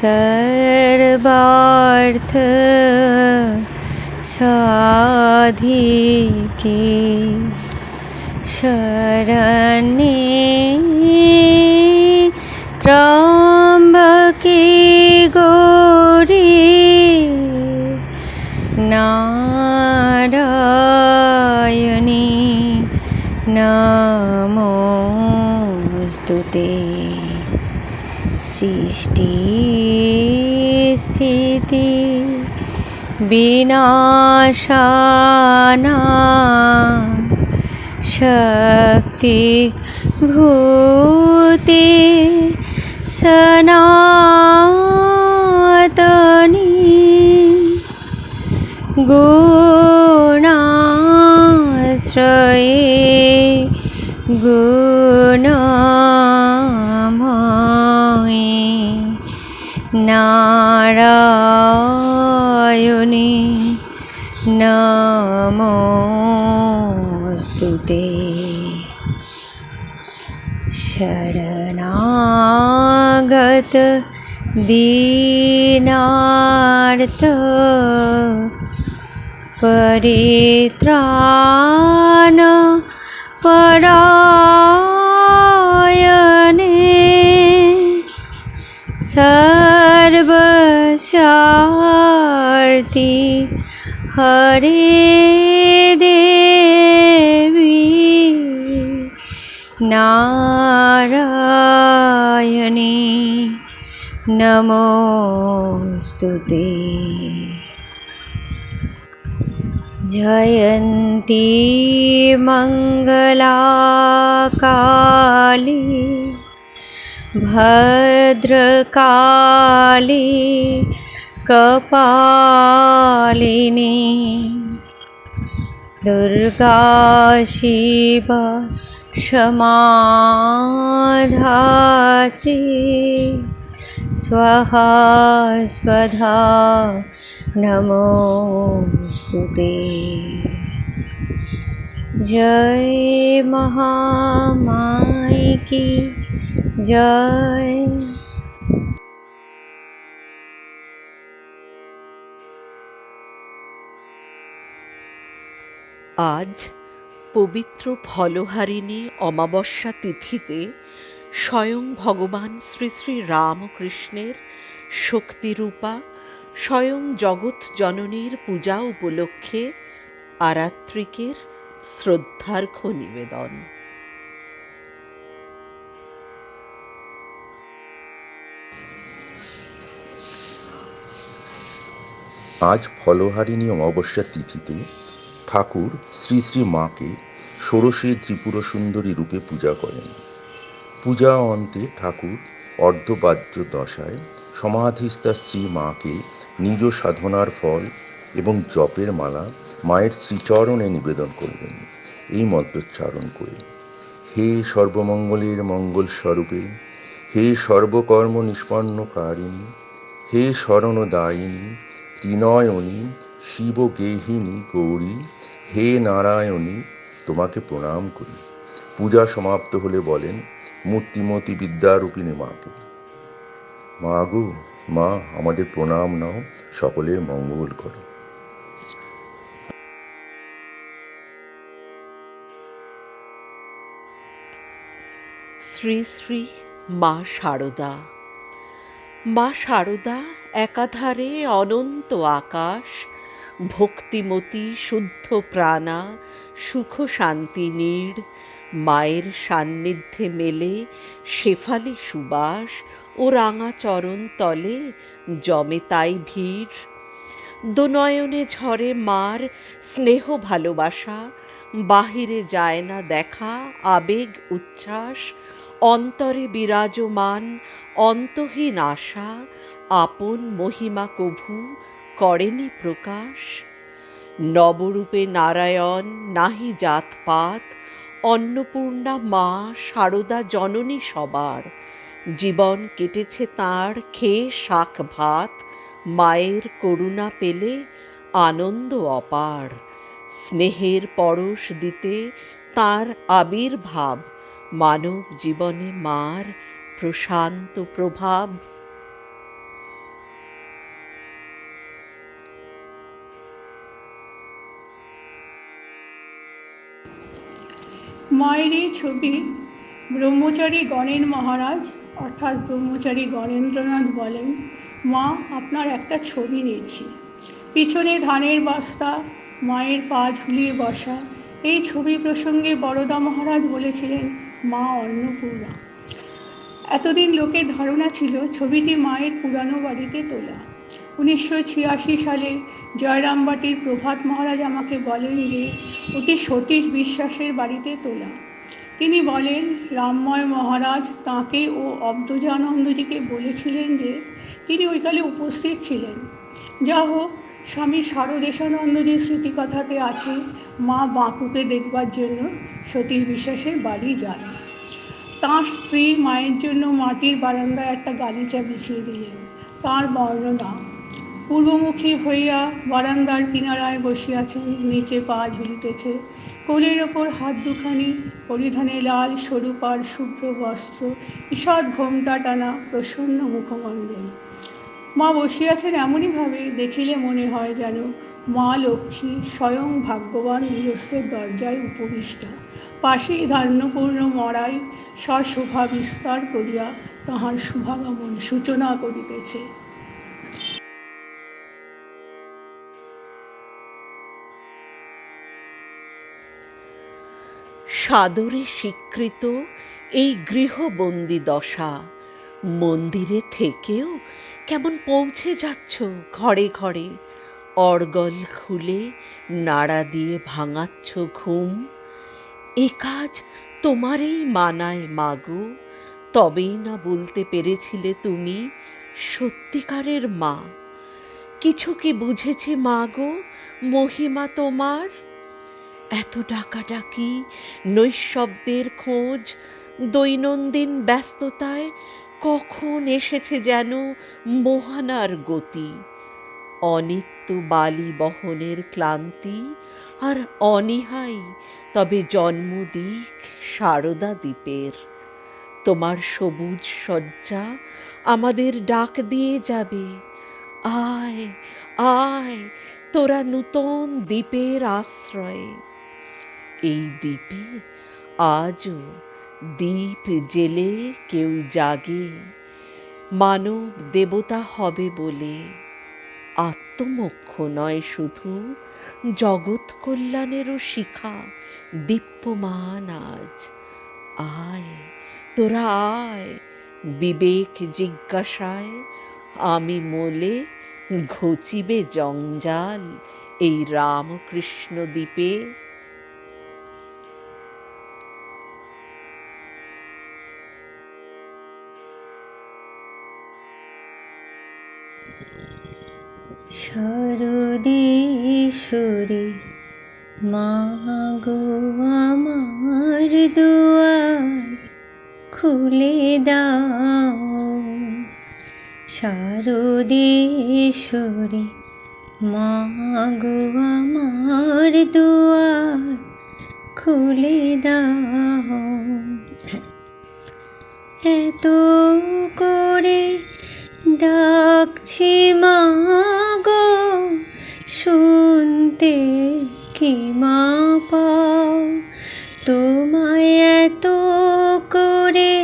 सर्वार्थ साधिके शरण्ये त्र्यम्बके गौरी नारायणी नमोऽस्तु সৃষ্টি স্থিতি বিনাশানা শক্তি ভূতে সনাতনী গুণাশ্রয়ে গুণা নারায়ণে নমস্তুতে শরণাগত দীনার্থ পরিত্রাণ পরা सर्वस्यार्ति हरे देवी नारायणे नमोऽस्तु ते जयन्ती मङ्गला काली भद्रकाली कपालिनी दुर्गा शिवा क्षमाधात्री स्वहा स्वधा नमोऽस्तु ते जय महामाई की জয় আজ পবিত্র ফলহারিণী অমাবস্যা তিথিতে স্বয়ং ভগবান শ্রী শ্রী রামকৃষ্ণের শক্তিরূপা, স্বয়ং জগৎ জননীর পূজা উপলক্ষে আরাত্রিকের শ্রদ্ধার্ঘ নিবেদন। আজ ফলহারিণী অমাবস্যা তিথিতে ঠাকুর শ্রী শ্রী মাকে ষোড়শে ত্রিপুর সুন্দরী রূপে পূজা করেন। পূজা অন্তে ঠাকুর অর্ধবাহ্য দশায় সমাধিস্থা শ্রী মাকে নিজ সাধনার ফল এবং জপের মালা মায়ের শ্রীচরণে নিবেদন করলেন এই মন্ত্রোচ্চারণ করে, হে সর্বমঙ্গলের মঙ্গল স্বরূপে হে সর্বকর্ম নিষ্পন্নকারিণী, হে শরণদায়িনী, ত্রিনয়নী শিবগেহিনী গৌরী, হে নারায়ণী, তোমাকে প্রণাম করি। পূজা সমাপ্ত হলে বলেন, মূর্তিমতি বিদ্যারূপিণী মাকে। মা গো, মা, আমাদের প্রণাম নাও সকলের মঙ্গল করো। শ্রী শ্রী মা শারদা। মা শারদা, একাধারে অনন্ত আকাশ ভক্তিমতী, শুদ্ধ প্রাণা, সুখ শান্তি নীড় মায়ের সান্নিধ্যে মেলে শেফালি সুবাস ও রাঙা চরণ তলে জমে তাই ভিড়। দোনয়নে ঝরে মার স্নেহ ভালোবাসা, বাহিরে যায় না দেখা আবেগ উচ্ছ্বাস, অন্তরে বিরাজমান অন্তহীন আশা, আপন মহিমা কভু করেনি প্রকাশ। নবরূপে নারায়ণ, নাহি জাতপাত, অন্নপূর্ণা মা, সারদা জননী সবার। জীবন কেটেছে তার, খেয়ে শাক ভাত, মায়ের করুণা পেলে আনন্দ অপার। স্নেহের পরশ দিতে তার আবির্ভাব, মানব জীবনে মার প্রশান্ত প্রভাব। মায়ের এই ছবি ব্রহ্মচারী গণেন মহারাজ, অর্থাৎ ব্রহ্মচারী গণেন্দ্রনাথ বলেন, মা, আপনার একটা ছবি নিয়েছি। পিছনে ধানের বস্তা, মায়ের পা ঝুলিয়ে বসা। এই ছবি প্রসঙ্গে বরদা মহারাজ বলেছিলেন, মা অন্নপূর্ণা। এতদিন লোকের ধারণা ছিল, ছবিটি মায়ের পুরানো বাড়িতে তোলা। উনিশশো ছিয়াশি সালে জয়রামবাটির প্রভাত মহারাজ আমাকে বলেন যে ওটি সতীশ বিশ্বাসের বাড়িতে তোলা। তিনি বলেন, রামময় মহারাজ তাঁকে ও অব্দজানন্দজিকে বলেছিলেন যে, তিনি ওইকালে উপস্থিত ছিলেন। যা হোক, স্বামী শারদেশানন্দজির স্মৃতিকথাতে আছে, মা বাঁকুকে দেখবার জন্য সতীশ বিশ্বাসের বাড়ি যান। তাঁর স্ত্রী মায়ের জন্য মাটির বারান্দায় একটা গালিচা বিছিয়ে দিলেন। তার বর্ণনা পূর্বমুখী হইয়া বারান্দার কিনারায় বসিয়াছেন নিচে পা ঝুলিতেছে। কোলের ওপর হাত দুখানি, পরিধানে লাল সরু পার শুভ্র বস্ত্র, ঈষৎ ঘোমটা টানা প্রসন্ন মুখমণ্ডল। মা বসিয়াছেন এমনইভাবে, দেখিলে মনে হয় যেন মা লক্ষ্মী স্বয়ং ভাগ্যবান গৃহস্থের দরজায় উপবিষ্টা। পাশেই ধান্যপূর্ণ মরাই সশোভা বিস্তার করিয়া তাহার শুভাগমন সূচনা করিতেছে। সাদরে স্বীকৃত এই গৃহবন্দী দশা। মন্দিরে থেকেও কেমন পৌঁছে যাচ্ছ ঘরে ঘরে? অর্গল খুলে নাড়া দিয়ে ভাঙাচ্ছ ঘুম? এ কাজ তোমারই মানায়, মাগো। তবেই না বলতে পেরেছিলে তুমি সত্যিকারের মা। কিছু কি বুঝেছে, মাগো, মহিমা তোমার? এত ডাকাডাকি, নৈশব্দের খোঁজ, দৈনন্দিন ব্যস্ততায় কখন এসেছে যেন মোহানার গতি? অনিত্য বালি বহনের ক্লান্তি আর অনীহাই, তবে জন্মদিক সারদা দ্বীপের। তোমার সবুজ শয্যা আমাদের ডাক দিয়ে যাবে। আয় আয়, তোরা নূতন দ্বীপের আশ্রয়ে। এই দ্বীপে আজও দ্বীপ জেলে কেউ জাগে। মানব দেবতা হবে বলে আত্মমক্ষ নয় শুধু জগৎ কল্যাণেরও শিখা দীপ্যমান আজ। আয়, তোরা আয়, বিবেক জিজ্ঞাসায়, আমি মোলে ঘচিবে জঞ্জাল এই রামকৃষ্ণ দ্বীপে। শরদেশ্বরী মা গো আমার দুয়ার খুলে দাও। শারদেশ্বরী মা গো আমার দুয়ার খুলে দাও। এত করে ডাকছি মা গো, শুনতে কি মা পাও? তোমায় এত করে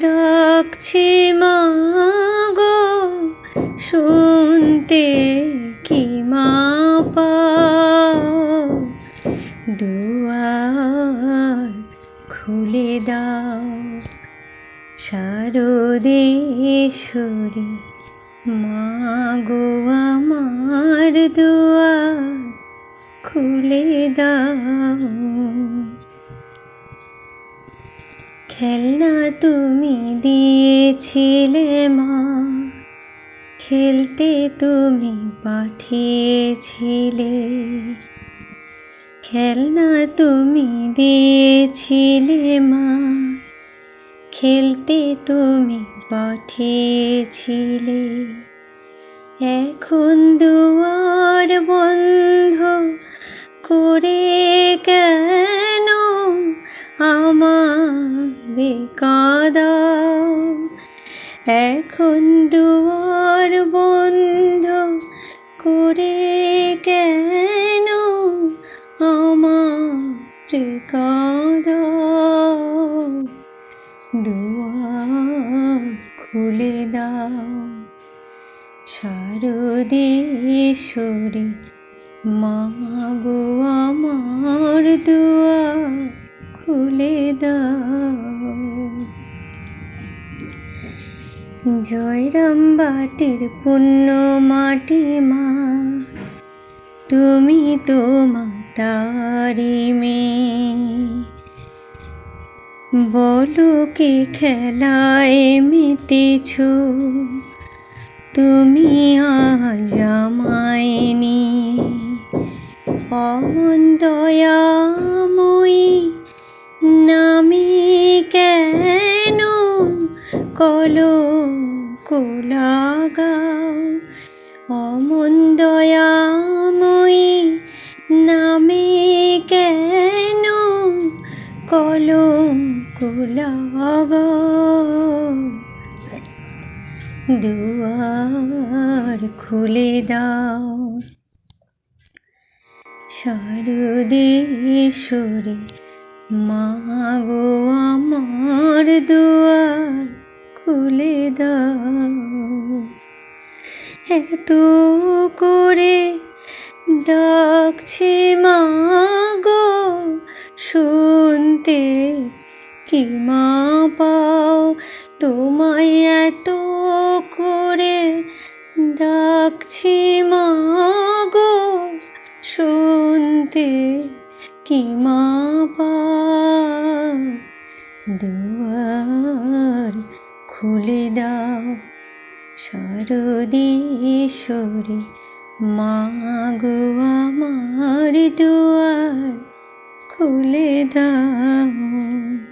ডাকছি মা গো, শুনতে কি শারদেশ্বরী মা গো আমার দুয়ার খুলে দাও। খেলনা তুমি দিয়েছিলে মা, খেলতে তুমি পাঠিয়েছিলে। খেলনা তুমি দিয়েছিলে মা খেলতে তুমি পাঠিয়েছিলে। এখন দুয়ার বন্ধ করে কেন আমার কাদাও? এখন দুয়ার বন্ধ করে কেন আমার কাদাও? শারদেশ্বরী মা গো আমার দুয়ার খুলে দাও। জয়রাম বাটির পুণ্য মাটি মা, তুমি তো মাতারি মেয়ে। বলো কে খেলায় মেতেছ? তুমি আজ আমায় নিয়ে অমন দয়াময়ী নামে কেন কলো কোলাগাও অমন দয়াময়ী নামে কেন কলম কুলাগাও দুয়ার খুলে দাও। শারদেশ্বরী মা গো আমার দুয়ার খুলে দাও। এত করে ডাকছে মা গো শুনতে কি মা পাও? তোমায় এত করে ডাকছি মা গো শুনতে কি মা দুয়ার খুলে দাও শারদেশ্বরী মা গো আমার দুয়ার খুলে দাও।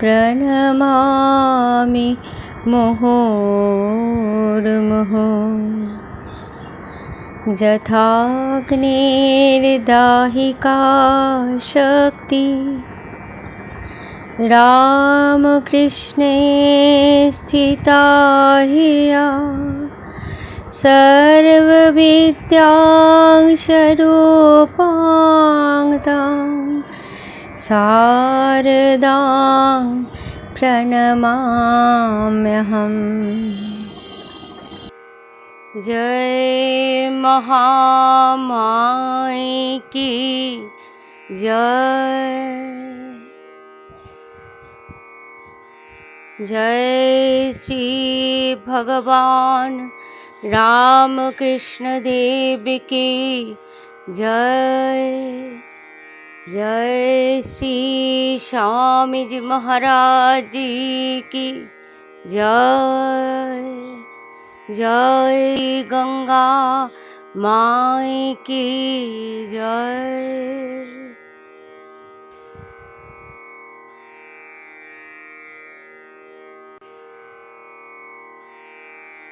प्रणमामि मुहुर्मुहुः यथाग्नेर्दाहिका शक्ति रामकृष्णे स्थिता हिया। सर्वविद्यांशरूपाङ् शारदां प्रणमाम्यहम् जय महामाई की जय। जय श्री भगवान राम कृष्ण देव की जय। জয় শ্রী স্বামীজি মহারাজ কি জয় জয় গঙ্গা মাই কি জয়